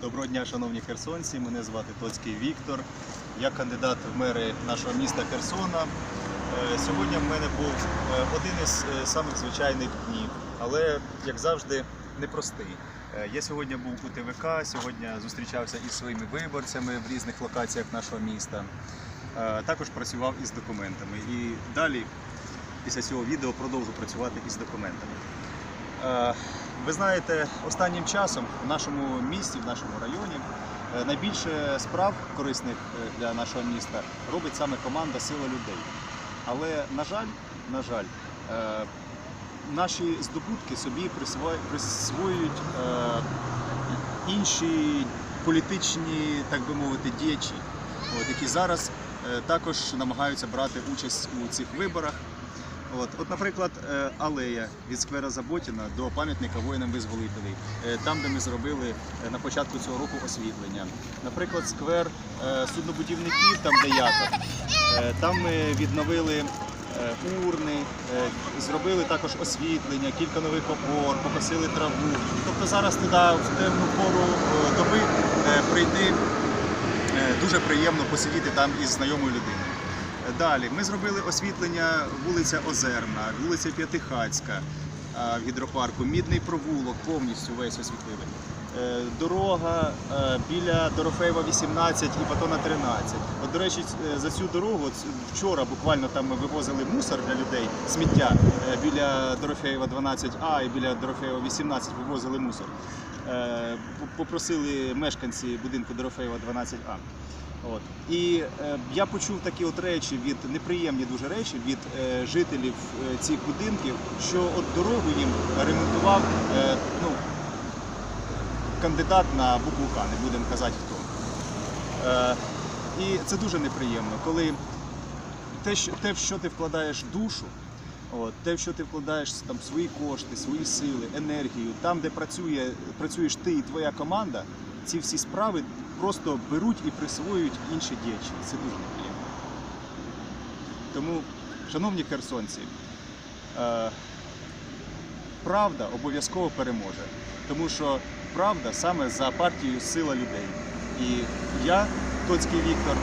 Доброго дня, шановні херсонці. Мене звати Тоцький Віктор. Я кандидат в мери нашого міста Херсона. Е, Сьогодні в мене був е, один із е, самих звичайних днів, але як завжди непростий. Я сьогодні був у ТВК, сьогодні зустрічався із своїми виборцями в різних локаціях нашого міста. Також працював із документами. І далі, після цього відео, продовжу працювати із документами. Ви знаєте, останнім часом в нашому місті, в нашому районі, е, найбільше справ корисних е, для нашого міста робить саме команда Сила людей. Але, на жаль, на жаль, е, наші здобутки собі присвоюють інші політичні, так би мовити, діячі, які зараз також намагаються брати участь у цих виборах. От, от, наприклад, е, алея від сквера Заботіна до пам'ятника воїнам-визволителей, е, там, де ми зробили е, на початку цього року освітлення. Наприклад, сквер суднобудівників, там де якор, Е, там ми відновили урни, зробили також освітлення, кілька нових опор, покосили траву. Тобто зараз туди в темну пору доби прийти дуже приємно посидіти там із знайомою людиною. Далі ми зробили освітлення вулиця Озерна, вулиця П'ятихацька в гідропарку, Мідний провулок повністю весь освітлили. Е, Дорога е, біля Дорофеєва 18 і Батона 13. От, до речі, е, за цю дорогу вчора буквально там ми вивозили мусор для людей, сміття біля Дорофеєва 12А і біля Дорофеєва 18 вивозили мусор. Попросили мешканці будинку Дорофеєва 12А. От. І е, я почув такі от речі від неприємні дуже речі від е, жителів е, цих будинків, що от дорогу їм ремонтував е, ну, кандидат на букву К, не будемо казати хто. Е, і це дуже неприємно, коли те, що, те, в що ти вкладаєш душу, От, те, в що ти вкладаєш там свої кошти, свої сили, енергію, там, де працює, працюєш ти і твоя команда, ці всі справи просто беруть і присвоюють інші діячі. Це дуже неприємно. Тому, шановні херсонці, е, правда обов'язково переможе. Тому що правда саме за партією сила людей. І я, Тоцький Віктор,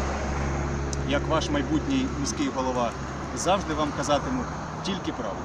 як ваш майбутній міський голова, завжди вам казатиму тільки правду.